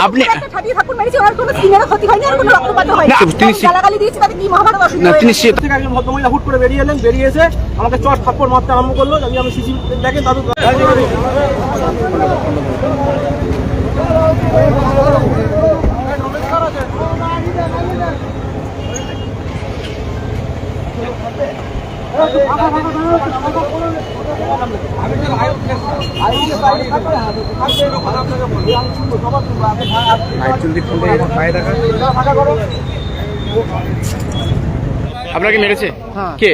আপনি একটা ঠাটিয়ে ঠাকুর মেরেছে ওর কোনো স্কিনেরও ক্ষতি হয়নি আর কোনো রক্তপাত হয়নি না, তিনি সে- গালাগালি দিয়েছে তাতে কি মহাভারত অসুবিধা না তিনি গেছে? সে থেকে একজন ভদ্রমহিলা হুট করে বেরিয়ে এলেন বেরিয়ে এসে আমাকে চট থাপ্পড় মারতে আরম্ভ করল যদি আমি সিসি দেখেন দাদু আপনাকে মেরেছে? কে?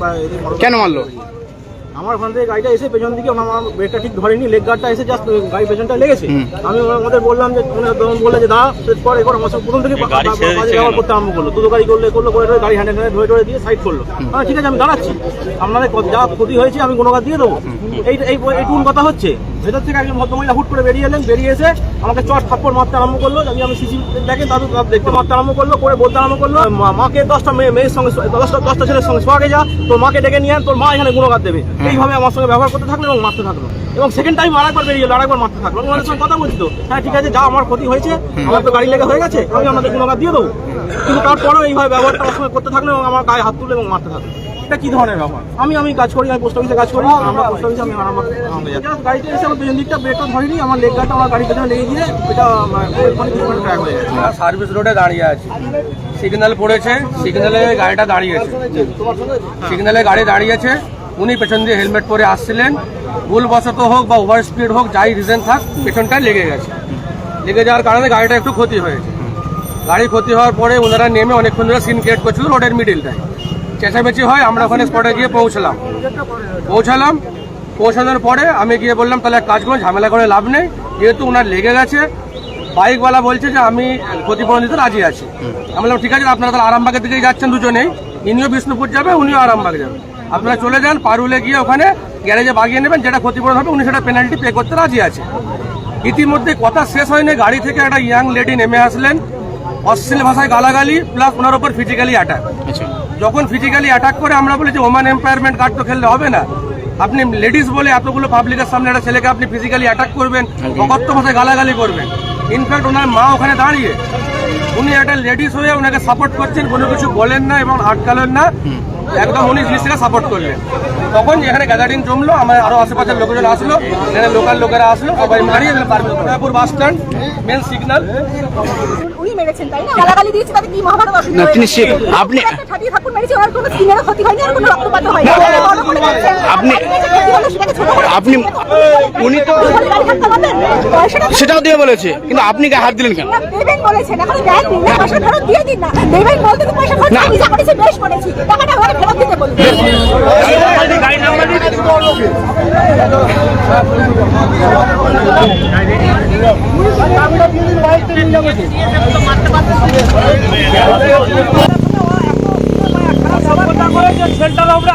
বা এদের কেন মারলো? আমার ওখান থেকে গাড়িটা এসে পেছন দিকে আমার আমার ব্রেকটা ঠিক ধরেনি লেগ গার্ডটা এসে জাস্ট গাড়ি পেছনটা লেগেছে। আমি ওদের বললাম যে তখন বললে যে দাদা সেট পরে এবার আমার সঙ্গে প্রথম থেকে বাজে ব্যবহার করতে আরম্ভ করল। দুটো গাড়ি করলে করল করে গাড়ি হ্যান্ডে হ্যান্ডে ধরে ধরে দিয়ে সাইড করল। হ্যাঁ ঠিক আছে আমি দাঁড়াচ্ছি। আপনাদের যা ক্ষতি হয়েছে আমি কোনো কাজ দিয়ে দেবো। এই এই এইটুকুন কথা হচ্ছে। ভেতর থেকে একজন ভদ্রমহিলা হুট করে বেরিয়ে এলেন বেরিয়ে এসে আমাকে চট থাপ্পড় মারতে আরম্ভ করল। যদি আমি সিসি দেখেন দাদু দেখতে মারতে আরম্ভ করল করে বলতে আরম্ভ করল মাকে দশটা মেয়ে মেয়ের সঙ্গে দশটা দশটা ছেলের সঙ্গে সোয়াগে যা তোর মাকে ডেকে নিয়ে তোর মা এখানে গুণগার দেবে। এইভাবে আমার সঙ্গে ব্যবহার করতে থাকল এবং মারতে থাকল। এবং সেকেন্ড টাইম আরেকবার বেরিয়ে এলো আরেকবার মারতে থাকল। আমি সঙ্গে কথা বলছি তো হ্যাঁ ঠিক আছে যা আমার ক্ষতি হয়েছে আমার তো গাড়ি লেগে হয়ে গেছে আমি আপনাদের গুণগার দিয়ে দেবো। কিন্তু তারপরেও এইভাবে ব্যবহারটা আমার সঙ্গে করতে থাকল এবং আমার গায়ে হাত তুলে এবং মারতে থাকল। এটা কি ধরনের ব্যাপার? আমি আমি কাজ করি আমি পোস্ট অফিসে কাজ করি আমরা পোস্ট অফিসে আমি আমার গাড়িতে এসে আমার পেছন দিকটা ব্রেকটা ধরিনি আমার লেগ গার্ডটা আমার গাড়ির পেছনে লেগে গিয়ে এটা মানে ট্র্যাক হয়ে গেছে। সার্ভিস রোডে দাঁড়িয়ে আছে। সিগন্যাল পড়েছে সিগন্যালে গাড়িটা দাঁড়িয়েছে সিগন্যালে গাড়ি দাঁড়িয়েছে উনি পেছন দিয়ে হেলমেট পরে আসছিলেন। ভুলবশত হোক বা ওভার স্পিড হোক যাই রিজন থাক পেছনটায় লেগে গেছে। লেগে যাওয়ার কারণে গাড়িটা একটু ক্ষতি হয়েছে। গাড়ি ক্ষতি হওয়ার পরে ওনারা নেমে অনেকক্ষণ ধরে সিন ক্রিয়েট করছিল রোডের মিডিলটায় চেঁচামেচি হয়, আমরা ওখানে স্পটে গিয়ে পৌঁছলাম। পৌঁছালাম, পৌঁছানোর পরে আমি গিয়ে বললাম, তাহলে কাজ করুন, ঝামেলা করে লাভ নেই। যেহেতু ওনার লেগে গেছে, বাইকওয়ালা বলছে যে আমি ক্ষতিপূরণ দিতে রাজি আছি। আমি বললাম, ঠিক আছে, আপনারা তাহলে আরামবাগের দিকেই যাচ্ছেন দুজনেই। ইনিও বিষ্ণুপুর যাবে, উনিও আরামবাগ যাবে। আপনারা চলে যান, পারুলে গিয়ে ওখানে গ্যারেজে বাগিয়ে নেবেন, যেটা ক্ষতিপূরণ হবে, উনি সেটা পেনাল্টি পে করতে রাজি আছে। ইতিমধ্যে কথা শেষ হয়নি, গাড়ি থেকে একটা ইয়াং লেডি নেমে আসলেন, অশ্লীল ভাষায় গালাগালি প্লাস ওনার উপর ফিজিক্যালি অ্যাটাক যখন ফিজিক্যালি অ্যাটাক করে আমরা বলি যে ওমান এম্পায়ারমেন্ট কার্ড তো খেললে হবে না। আপনি লেডিস বলে এতগুলো পাবলিকের সামনে একটা ছেলেকে আপনি ফিজিক্যালি অ্যাটাক করবেন অকথ্য ভাষায় গালাগালি করবেন। ইনফ্যাক্ট ওনার মা ওখানে দাঁড়িয়ে উনি একটা লেডিস হয়ে ওনাকে সাপোর্ট করছেন কোনো কিছু বলেন না এবং আটকালেন না। একদম উনি জিনিসটাকে সাপোর্ট করলেন। তখন এখানে গ্যাদারিং জমলো আমার আরও আশেপাশের লোকজন আসলো এখানে লোকাল লোকেরা আসলো সবাই মারিয়ে দিল তারপর বাস স্ট্যান্ড মেন সিগন্যাল উনি মেরেছেন তাই না? গালাগালি দিয়েছে তাতে কি মহাভারত অসুবিধা। আপনি- আপনি উনি তো সেটাও দিয়ে বলেছে কিন্তু আপনি গায়ে হাত দিলেন কেন?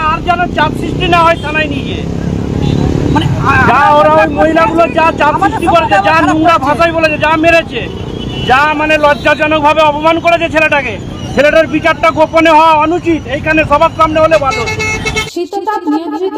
আর যেন চাপ সৃষ্টি না হয় থানায় নিয়ে গিয়ে যা ওরা ওই মহিলাগুলো যা চাপ সৃষ্টি করেছে যা নোংরা ভাষায় বলেছে যা মেরেছে যা মানে লজ্জাজনকভাবে অপমান করেছে ছেলেটাকে। ছেলেটার বিচারটা গোপনে হওয়া অনুচিত এইখানে সবার সামনে হলে ভালো। শীততাপ নিয়ন্ত্রিত